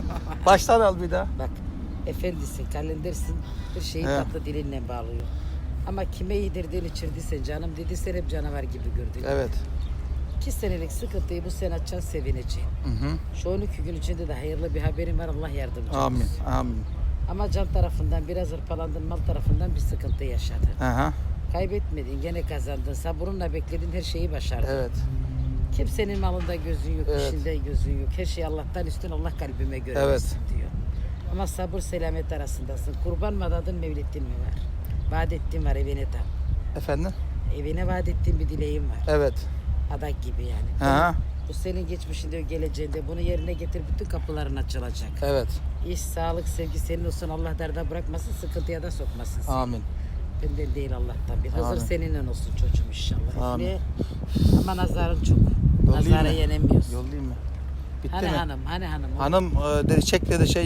Baştan al bir daha. Bak efendisin, kalendersin. Bir şeyi He. tatlı dilinle bağlıyor. Ama kime yedirdin içirdiysen canım dediysen hep canavar gibi gördün. Evet. İki senelik sıkıntıyı bu sene açacaksın sevineceksin. Hı hı. Şu 12 gün içinde de hayırlı bir haberim var Allah yardımcı Amin. olsun. Amin. Ama can tarafından biraz hırpalandın, mal tarafından bir sıkıntı yaşadın. Aha. Kaybetmedin, gene kazandın. Sabırınla bekledin, her şeyi başardın. Evet. Kimsenin malında gözün yok, Evet. işinde gözün yok. Her şey Allah'tan üstün, Allah kalbime göre Evet. versin diyor. Ama sabır selamet arasındasın. Kurban mı adadın, mevlittin mi var? Vaat ettiğin var evine tam. Efendim? Evine vaat ettiğin bir dileğin var. Evet. Adak gibi yani. Aha. Bu senin geçmişinde, geleceğinde bunu yerine getir bütün kapıların açılacak. Evet. İş, sağlık, sevgi senin olsun. Allah derda bırakmasın, sıkıntıya da sokmasın seni. Amin. Benden değil Allah'tan bir. Hazır Amin. seninle olsun çocuğum inşallah. Amin. Üfle. Ama nazarın çok. Yollayayım Nazara mı? yenemiyorsun. Yollayayım mı? Bitti Hani mi? hanım, hani hanım. Hanım e, dedi çek dedi şey